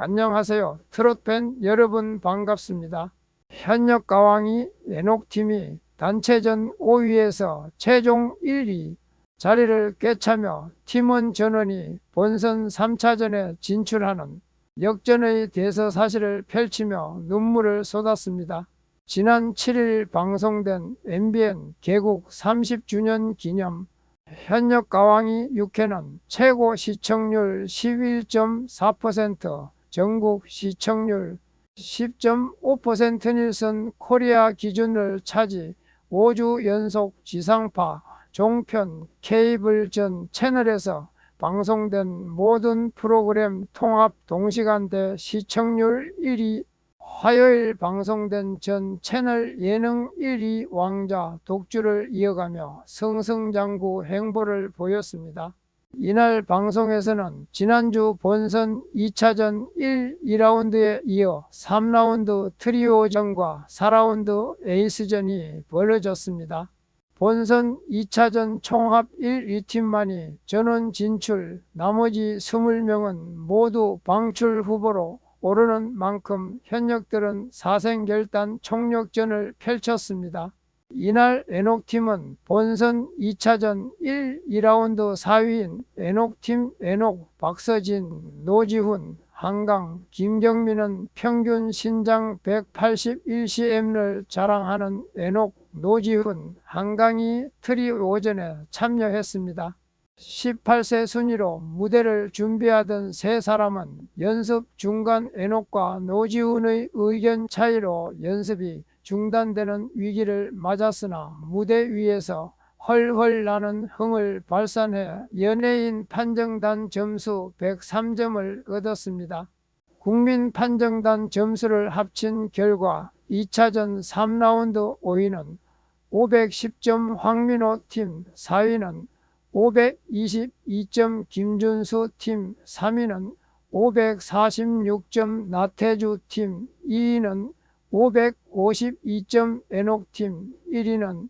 안녕하세요. 트롯팬 여러분 반갑습니다. 현역 가왕이 에녹팀이 단체전 5위에서 최종 1위 자리를 꿰차며 팀원 전원이 본선 3차전에 진출하는 역전의 대서사실을 펼치며 눈물을 쏟았습니다. 지난 7일 방송된 MBN 개국 30주년 기념 현역 가왕이 6회는 최고 시청률 11.4%, 전국 시청률 10.5% 닐슨 코리아 기준을 차지 5주 연속 지상파 종편 케이블 전 채널에서 방송된 모든 프로그램 통합 동시간대 시청률 1위 화요일 방송된 전 채널 예능 1위 왕자 독주를 이어가며 승승장구 행보를 보였습니다. 이날 방송에서는 지난주 본선 2차전 1, 2라운드에 이어 3라운드 트리오전과 4라운드 에이스전이 벌어졌습니다. 본선 2차전 총합 1, 2팀만이 전원 진출, 나머지 20명은 모두 방출 후보로 오르는 만큼 현역들은 사생결단 총력전을 펼쳤습니다. 이날 에녹팀은 본선 2차전 1, 2라운드 4위인 에녹팀 에녹, 박서진, 노지훈, 한강, 김경민은 평균 신장 181cm를 자랑하는 에녹, 노지훈, 한강이 트리 오전에 참여했습니다. 18세 순위로 무대를 준비하던 세 사람은 연습 중간 에녹과 노지훈의 의견 차이로 연습이 중단되는 위기를 맞았으나 무대 위에서 헐헐 나는 흥을 발산해 연예인 판정단 점수 103점을 얻었습니다. 국민 판정단 점수를 합친 결과 2차전 3라운드 5위는 510점 황민호 팀, 4위는 522점 김준수 팀, 3위는 546점 나태주 팀, 2위는 552점 에녹팀, 1위는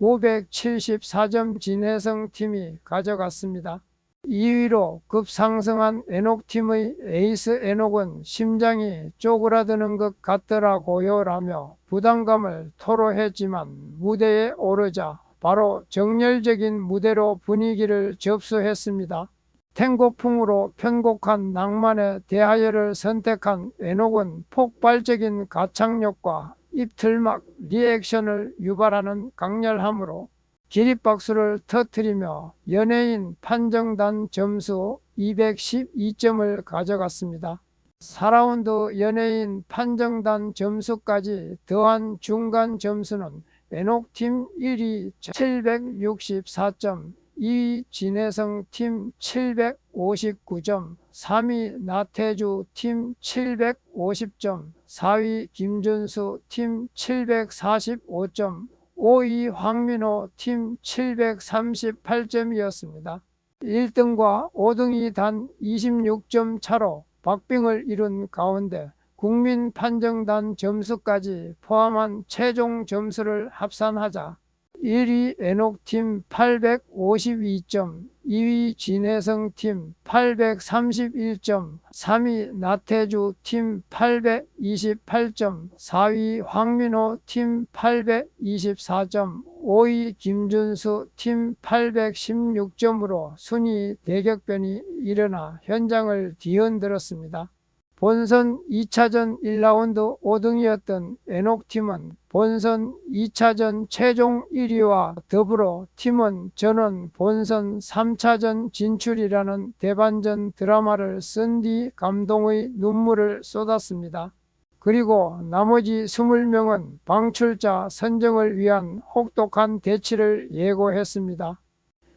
574점 진혜성 팀이 가져갔습니다. 2위로 급상승한 에녹팀의 에이스 에녹은 심장이 쪼그라드는 것 같더라고요 라며 부담감을 토로했지만 무대에 오르자 바로 정열적인 무대로 분위기를 접수했습니다. 탱고풍으로 편곡한 낭만의 대하여를 선택한 에녹은 폭발적인 가창력과 입틀막 리액션을 유발하는 강렬함으로 기립박수를 터뜨리며 연예인 판정단 점수 212점을 가져갔습니다. 4라운드 연예인 판정단 점수까지 더한 중간 점수는 에녹팀 1위 764점, 2위 진혜성 팀 759점, 3위 나태주 팀 750점, 4위 김준수 팀 745점, 5위 황민호 팀 738점이었습니다. 1등과 5등이 단 26점 차로 박빙을 이룬 가운데 국민 판정단 점수까지 포함한 최종 점수를 합산하자 1위 에녹팀 852점, 2위 진혜성팀 831점, 3위 나태주팀 828점, 4위 황민호팀 824점, 5위 김준수팀 816점으로 순위 대격변이 일어나 현장을 뒤흔들었습니다. 본선 2차전 1라운드 5등이었던 에녹팀은 본선 2차전 최종 1위와 더불어 팀원 전원 본선 3차전 진출이라는 대반전 드라마를 쓴 뒤 감동의 눈물을 쏟았습니다. 그리고 나머지 20명은 방출자 선정을 위한 혹독한 대치를 예고했습니다.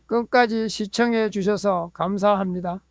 끝까지 시청해 주셔서 감사합니다.